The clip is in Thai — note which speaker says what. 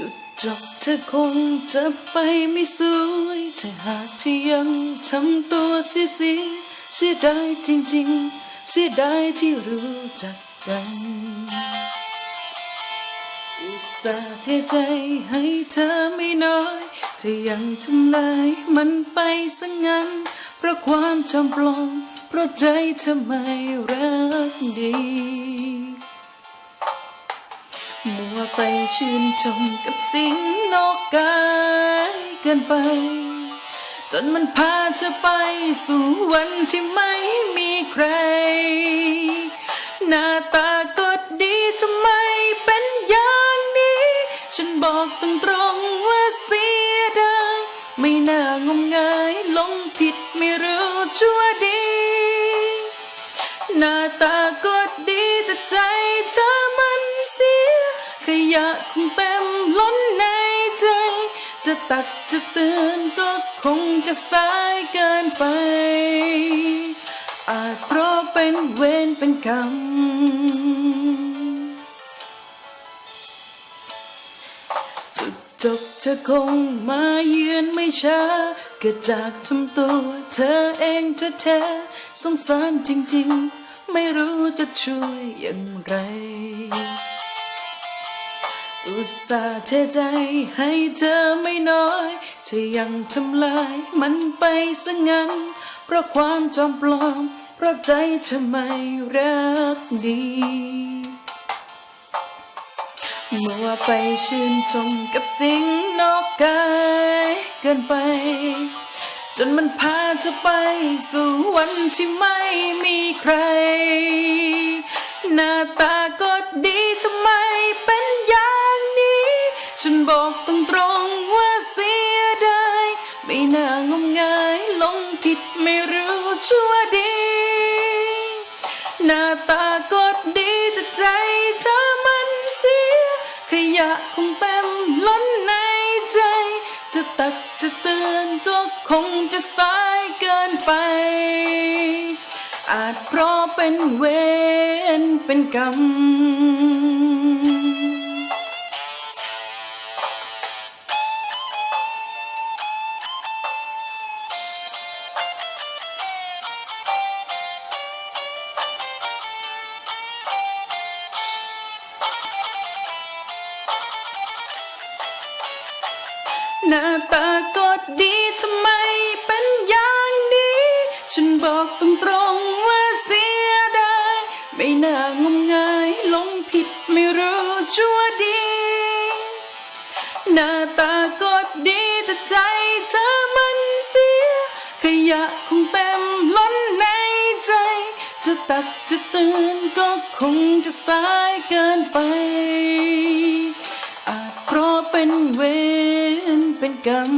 Speaker 1: จุดจบเธอคงจะไปไม่สวยถ้าหากเธอยังทำตัวเสียเสียเสียดายจริงๆ เสียดายที่รู้จักกันอุตส่าห์เทใจให้เธอไม่น้อยเธอยังทำลายมันไปซะงั้น เพราะความจำปลอมเพราะใจเธอไม่รักดี ไปชื่นชมกับสิ่งนอกกายเกินไป จนมันพาเธอไปสู่วันที่ไม่มีใคร หน้าตาก็ดีทำไมเป็นอย่างนี้ ฉันบอกตรงๆว่าเสียดายไม่น่างมงายลงผิดไม่รู้ชั่วดี หน้าตาก็ดีแต่ใจเธอ ยะคงเต็มล้นในใจ จะตักจะเตือนก็คงจะสายเกินไป อาจเพราะเป็นเวรเป็นกรรมจุดจบเธอคงมาเยือนไม่ช้าเกิดจากทำตัวเธอเองแท้ๆสงสารจริงๆ ไม่รู้จะช่วยอย่างไร อุตส่าห์เทใจให้เธอไม่น้อย เธอยังทำลายมันไปซะงั้น เพราะความจอมปลอม เพราะใจเธอไม่รักดีมัวไปชื่นชมกับสิ่งนอกกายเกินไป จนมันพาเธอไปสู่วันที่ไม่มีใคร หน้าตา ฉันบอกตรงๆว่าเสียดายไม่น่างมงายลงผิดไม่รู้ชั่วดี หน้าตาก็ดีแต่ใจเธอมันเสีย ขยะคงเต็มล้นในใจ จะตักจะเตือนก็คงจะสายเกินไป อาจเพราะเป็นเวรเป็นกรรม หน้าตาก็ดีทำไมเป็นอย่างนี้ ฉันบอกตรงๆว่าเสียดายไม่น่างมงายลงผิดไม่รู้ชั่วดี หน้าตาก็ดีแต่ใจเธอมันเสีย ขยะคงเต็มล้นในใจ จะตักจะเตือนก็คงจะสายเกินไป อ